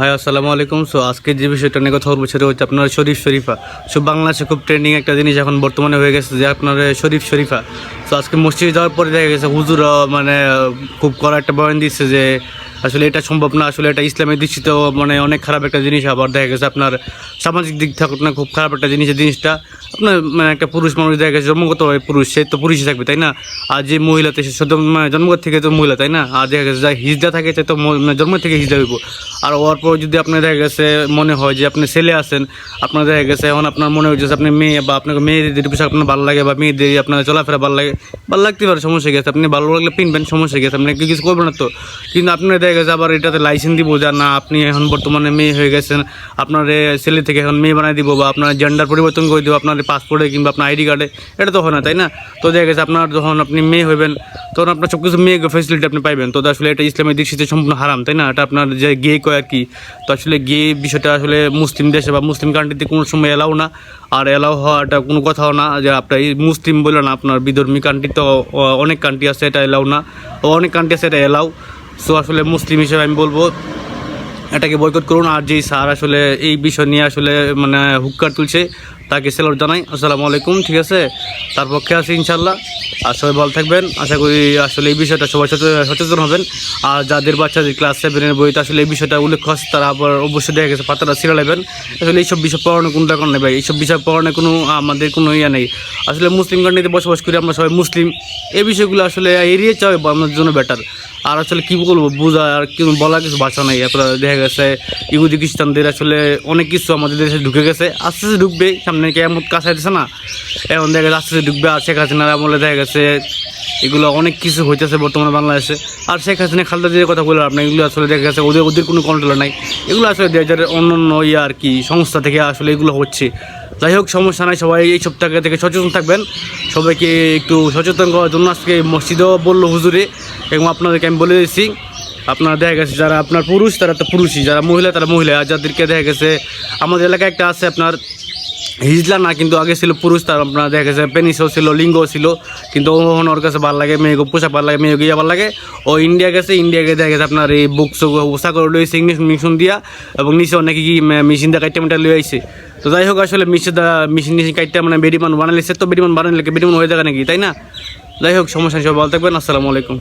High আসসালামু আলাইকুম। So আজকে যে বিষয়টা নিয়ে কথা বলব সেটা হচ্ছে আপনার শরীফ শরীফা। সো বাংলাদেশে খুব ট্রেন্ডিং একটা জিনিস এখন বর্তমানে হয়ে গেছে যে আপনার শরীফ শরীফা। সো আজকে মসজিদে যাওয়ার পরে দেখা গেছে হুজুর মানে খুব কড়া একটা বয়ান দিচ্ছে যে আসলে এটা সম্ভব না, আসলে এটা ইসলামের দৃষ্টিতেও মানে অনেক খারাপ একটা জিনিস, আবার দেখা গেছে আপনার সামাজিক দিক থেকে না খুব খারাপ একটা জিনিস জিনিসটা আপনার মানে একটা পুরুষ মানুষ দেখা গেছে জন্মগতভাবে পুরুষ, সে তো পুরুষই থাকবে, তাই না? আর যে মহিলাতে সে মানে জন্মগত থেকে তো মহিলা, তাই না? আর দেখা গেছে যা হিজদা থাকে, সে তো মানে জন্ম থেকে হিজদা হইব। আর ওর পর যদি আপনার দেখা গেছে, মনে হয় যে আপনি ছেলে আছেন, আপনার দেখা গেছে এখন আপনার মনে হচ্ছে যে আপনি মেয়ে, বা আপনাকে মেয়েদের পোশাক আপনার ভালো লাগে, বা মেয়েদের আপনার চলাফেরা ভালো লাগে, ভালো লাগতে পারে, সমস্যা গেছে আপনি ভালো লাগলে পিনবেন, সমস্যা গেছে আপনি কিছু করবেন না তো? কিন্তু আপনার দেখা গেছে, আবার এটাতে লাইসেন্স দিব যে, না, আপনি এখন বর্তমানে মেয়ে হয়ে গেছেন। আপনার ছেলে থেকে এখন মেয়ে বানাই দিব বা আপনার জেন্ডার পরিবর্তন করে দিব, আপনার পাসপোর্টে কিংবা আপনার আইডি কার্ডে এটা তো হয় না, তাই না? তো দেখা গেছে, আপনার যখন আপনি মেয়ে হইবেন, তখন আপনার সব কিছু মেয়ে ফেসিলিটি আপনি পাইবেন। তো আসলে এটা ইসলামের দৃষ্টিতে সম্পূর্ণ হারাম, তাই না? এটা আপনার যে গে কয় আর কি। তো আসলে গে বিষয়টা আসলে মুসলিম দেশে বা মুসলিম কান্ট্রিতে কোনো সময় এলাও না। আর এলাও হওয়াটা কোনো কথাও না যে আপনার এই মুসলিম বলে না আপনার বিধর্মী কান্ট্রি তো অনেক কান্ট্রি আছে, এটা এলাও না। অনেক কান্ট্রি আছে, এটা এলাও। সো আসলে মুসলিম হিসেবে আমি বলব, এটাকে বয়কট করুন। আর যেই স্যার আসলে এই বিষয় নিয়ে আসলে মানে হুক্কার তুলছে, তাকে সেলর জানাই। আসসালামু আলাইকুম, ঠিক আছে? তার পক্ষে আছি ইনশাল্লাহ আর সবাই ভালো থাকবেন। আশা করি আসলে এই বিষয়টা সবাই সচেতন হবেন। আর যাদের বাচ্চাদের ক্লাস সেভেনের বইতে আসলে এই বিষয়টা উল্লেখ আছে, তারা আবার অবশ্যই দেখা গেছে, পাতাটা ছিঁড়ে নেবেন। আসলে এইসব বিষয় পড়ানোর কোনো দরকার নেই ভাই। এইসব বিষয় পড়ানোর কোনো, আমাদের কোনো ইয়ে নেই। আসলে মুসলিম কান্ট্রিতে বসবাস করি আমরা সবাই মুসলিম। এই বিষয়গুলো আসলে এড়িয়ে চাই আমাদের জন্য বেটার আর আসলে কি বলব বোঝা আর কি বলার কিছু ভাষা নেই। আপনার দেখা গেছে, ইহুদি খ্রিস্টানদের আসলে অনেক কিছু আমাদের দেশে ঢুকে গেছে। আস্তে আস্তে ঢুকবে, সামনে কেমন কাছে দিচ্ছে না? এখন দেখা গেছে আস্তে আস্তে ঢুকবে, আর শেখ হাসিনার আমলে দেখা গেছে, এগুলো অনেক কিছু হইতেছে বর্তমানে বাংলাদেশে। আর শেখ হাসিনা, খালদা যে কথা বললাম আপনি এগুলো আসলে দেখা গেছে, ওদের ওদের কোনো কন্ট্রোল নাই। এগুলো আসলে দেশের অন্য অন্য ইয়ে আর কি, সংস্থা থেকে আসলে এগুলো হচ্ছে। যাই হোক, সমস্যা নাই, সবাই এই সপ্তাহ থেকে সচেতন থাকবেন। সবাইকে একটু সচেতন করার জন্য আজকে মসজিদেও বলল হুজুরে, এবং আপনাদেরকে আমি বলে দিয়েছি, আপনারা দেখা গেছে যারা আপনার পুরুষ, তারা তো পুরুষই, যারা মহিলা, তারা মহিলা। আর যাদেরকে দেখা গেছে, আমাদের এলাকায় একটা আছে আপনার, হিজলা না, কিন্তু আগে ছিল পুরুষ, তার আপনার দেখা গেছে পেনিসও ছিল, লিঙ্গও ছিল, কিন্তু ওখন ওর কাছে ভালো লাগে, মেয়েকে পোশাক ভালো লাগে, মেয়েকে ইয়ে ভালো লাগে। ও ইন্ডিয়া গেছে ইন্ডিয়া দেখা গেছে আপনার এই বুকস পোশাক লইছে, ইংলিশ মিশন দিয়া, এবং নিচে অনেকে কি মেশিন দিয়ে কাইটে মেটা তো যাই হোক, আসলে মিশে দা মেশিন নিশিন কাটতে মানে বেডিমান সে তো বেডিমান বানালে বেডিমান হয়ে যাবে নাকি, তাই না? যাই হোক, সমস্যা সব ভালো থাকবেন, আসসালামু আলাইকুম।